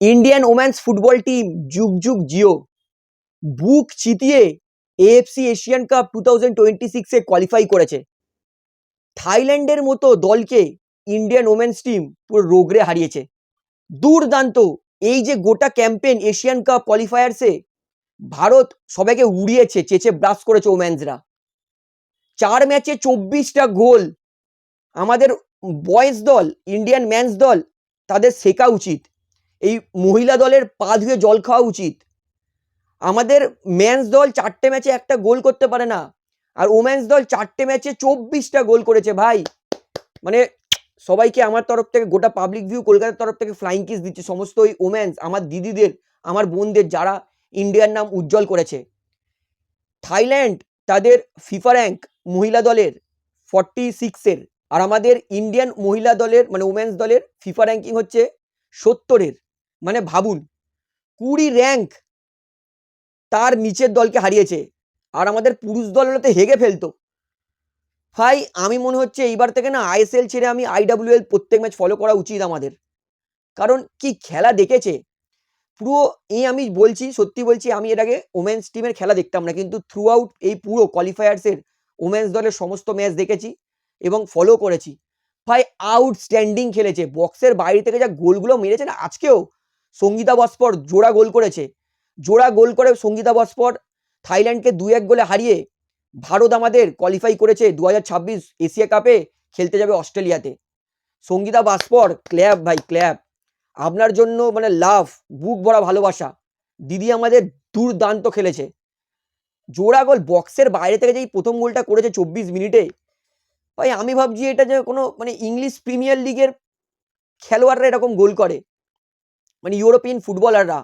Indian woman's football team যুগ যুগ জিও বুক চিতিয়ে AFC Asian cup two thousand twenty সিক্সে কোয়ালিফাই করেছে। থাইল্যান্ডের মতো দলকে ইন্ডিয়ান ওমেন্স টিম পুরো রোগরে হারিয়েছে। দুর্দান্ত এই যে গোটা ক্যাম্পেন এশিয়ান কাপ কোয়ালিফায়ার্সে ভারত সবাইকে উড়িয়েছে, চেচে ব্রাশ করেছে ওম্যান্সরা চার ম্যাচে চব্বিশটা গোল। আমাদের বয়েজ দল ইন্ডিয়ান ম্যান্স দল, তাদের শেখা উচিত। এই মহিলা দলের পা ধুয়ে জল খাওয়া উচিত। আমাদের ম্যান্স দল চারটে ম্যাচে একটা গোল করতে পারে না। আর ওম্যান্স দল চারটে ম্যাচে চব্বিশটা গোল করেছে ভাই। মানে সবাইকে আমার তরফ থেকে, গোটা পাবলিক ভিউ কলকাতার তরফ থেকে ফ্লাইং কিস দিচ্ছে। সমস্ত ওই ওম্যান্স আমার দিদিদের, আমার বোনদের যারা ইন্ডিয়ার নাম উজ্জ্বল করেছে। থাইল্যান্ড তাদের ফিফা র্যাঙ্ক মহিলা দলের ফর্টি সিক্সের আর আমাদের ইন্ডিয়ান মহিলা দলের মানে ওমেন্স দলের ফিফা র্যাঙ্কিং হচ্ছে সত্তরের। মানে ভাবুন, কুড়ি র্যাঙ্ক তার নিচের দলকে হারিয়েছে আর আমাদের পুরুষ দল হলে হেগে ফেলতো। ভাই, আমি মনে হচ্ছে এইবার থেকে না আইএসএল ছেড়ে আমি আইডাব্লিউএল প্রত্যেক ম্যাচ ফলো করা উচিত আমাদের। কারণ কি খেলা দেখেছে? পুরো এই আমি বলছি, সত্যি বলছি, আমি এর আগে ওমেন্স টিমের খেলা দেখতাম না, কিন্তু থ্রু আউট এই পুরো কোয়ালিফায়ার্সের ওমেন্স দলের সমস্ত ম্যাচ দেখেছি এবং ফলো করেছি। ভাই আউটস্ট্যান্ডিং খেলেছে। বক্সের বাইরে থেকে যা গোলগুলো মেরেছে না, আজকেও সঙ্গীতা বস্পর জোড়া গোল করেছে। জোড়া গোল করে সঙ্গীতা বস্পর থাইল্যান্ডকে দু এক গোলে হারিয়ে ভারত আমাদের কোয়ালিফাই করেছে দু এশিয়া কাপে খেলতে যাবে অস্ট্রেলিয়াতে। সঙ্গীতা বাস্পর ক্ল্যাব ভাই, ক্ল্যাব। আপনার জন্য মানে লাভ বুক ভরা ভালোবাসা। দিদি আমাদের দুর্দান্ত খেলেছে। জোড়া গোল বক্সের বাইরে থেকে যেই প্রথম গোলটা করেছে চব্বিশ মিনিটে, ভাই আমি ভাবছি এটা যে কোনো মানে ইংলিশ প্রিমিয়ার লিগের খেলোয়াড়রা এরকম গোল করে। মানে ইউরোপিয়ান ফুটবলাররা।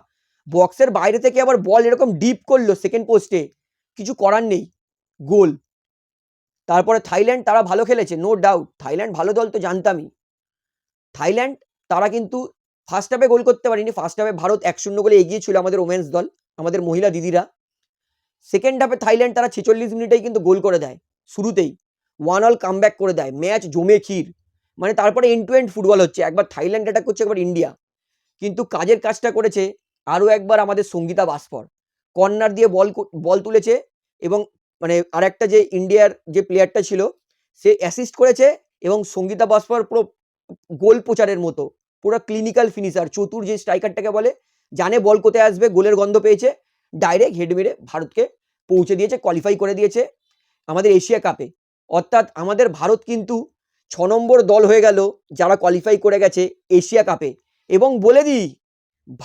বক্সের বাইরে থেকে আবার বল এরকম ডিপ করল সেকেন্ড পোস্টে কিছু করার নেই। গোল। তারপরে থাইল্যান্ড তারা ভালো খেলেছে নো ডাউট থাইল্যান্ড ভালো দল তো জানতামই। থাইল্যান্ড তারা কিন্তু ফার্স্ট হাফে গোল করতে পারেনি। ফার্স্ট হাফে ভারত এক শূন্য গোলে এগিয়ে ছিল আমাদের ওমেন্স দল, আমাদের মহিলা দিদিরা। সেকেন্ড হাফে থাইল্যান্ড তারা ছেচল্লিশ মিনিটেই কিন্তু গোল করে দেয়, শুরুতেই। ওয়ান অল কাম করে দেয় ম্যাচ জমে ক্ষীর। মানে তারপরে এন্ড টু এন্ড ফুটবল হচ্ছে। একবার থাইল্যান্ড অ্যাটাক করছে, একবার ইন্ডিয়া। কিন্তু কাজের কাজটা করেছে আরও একবার আমাদের সঙ্গীতা বাস্পর। কর্নার দিয়ে বল বল তুলেছে এবং মানে আর একটা যে ইন্ডিয়ার যে প্লেয়ারটা ছিল, সে অ্যাসিস্ট করেছে এবং সঙ্গীতা বাস্পর পুরো গোল প্রচারের মতো, পুরো ক্লিনিক্যাল ফিনিশার চতুর যে স্ট্রাইকারটাকে বলে, জানে বল কোথায় আসবে, গোলের গন্ধ পেয়েছে ডাইরেক্ট হেড মেরে ভারতকে পৌঁছে দিয়েছে কোয়ালিফাই করে দিয়েছে আমাদের এশিয়া কাপে অর্থাৎ আমাদের ভারত কিন্তু ছ নম্বর দল হয়ে গেল যারা কোয়ালিফাই করে গেছে এশিয়া কাপে এবং বলে দিই,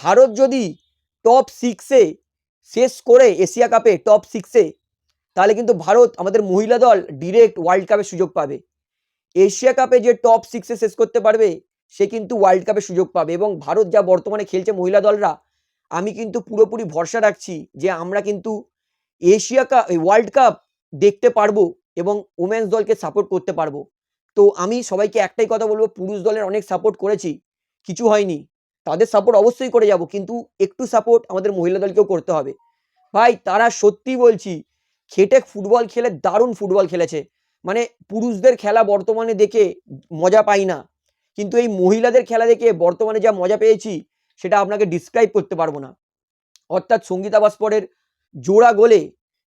ভারত যদি টপ সিক্সে শেষ করে এশিয়া কাপে টপ সিক্সে তাহলে কিন্তু ভারত আমাদের মহিলা দল ডিরেক্ট ওয়ার্ল্ড কাপের সুযোগ পাবে। এশিয়া কাপে যে টপ সিক্সে শেষ করতে পারবে, সে কিন্তু ওয়ার্ল্ড কাপে সুযোগ পাবে এবং ভারত যা বর্তমানে খেলছে মহিলা দলরা, আমি কিন্তু পুরোপুরি ভরসা রাখছি যে আমরা কিন্তু এশিয়া কাপ ওয়ার্ল্ড কাপ দেখতে পারব এবং ওমেন্স দলকে সাপোর্ট করতে পারব। তো আমি সবাইকে একটাই কথা বলব, পুরুষ দলের অনেক সাপোর্ট করেছি। কিছু হয়নি। তাদের সাপোর্ট অবশ্যই করে যাব, কিন্তু একটু সাপোর্ট আমাদের মহিলা দলকেও করতে হবে। ভাই, তারা সত্যি বলছি, খেটে ফুটবল খেলে দারুণ ফুটবল খেলেছে। মানে পুরুষদের খেলা বর্তমানে দেখে মজা পাই না। কিন্তু এই মহিলাদের খেলা দেখে বর্তমানে যা মজা পেয়েছি, সেটা আপনাকে ডিসক্রাইব করতে পারব না। অর্থাৎ সঙ্গীতা বাস্পরের জোড়া গোলে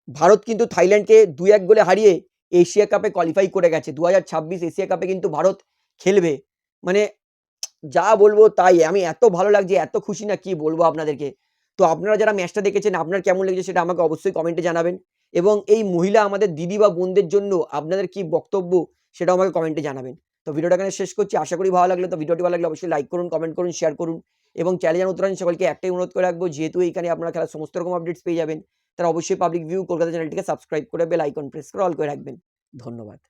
ভারত কিন্তু থাইল্যান্ডকে দু এক গোলে হারিয়ে এশিয়া কাপে কোয়ালিফাই করে গেছে। দু হাজার ছাব্বিশ এশিয়া কাপে কিন্তু ভারত খেলবে। মানে যা বলব তাই। আমি এত ভালো লাগছে, এত খুশি না কি বলব আপনাদেরকে। তো আপনারা যারা ম্যাচটা দেখেছেন, আপনার কেমন লেগেছে সেটা আমাকে অবশ্যই কমেন্টে জানাবেন। এবং এই মহিলা আমাদের দিদি বা বোনদের জন্য আপনাদের কি বক্তব্য সেটাও আমাকে কমেন্টে জানাবেন। তো ভিডিওটা এখানে শেষ করছি। আশা করি ভালো লাগল। তো ভিডিওটি ভালো লাগলে অবশ্যই লাইক করুন কমেন্ট করুন শেয়ার করুন। এবং চ্যানেল উত্তরাঞ্চল সকলকে একটাই অনুরোধ করে রাখব, যেহেতু এখানে আপনারা খেলার সমস্ত রকম আপডেটস পেয়ে যাবেন, তারা অবশ্যই পাবলিক ভিউ কলকাতা চ্যানেলটিকে সাবস্ক্রাইব করে বেল আইকন প্রেস করে অল করে রাখবেন। ধন্যবাদ।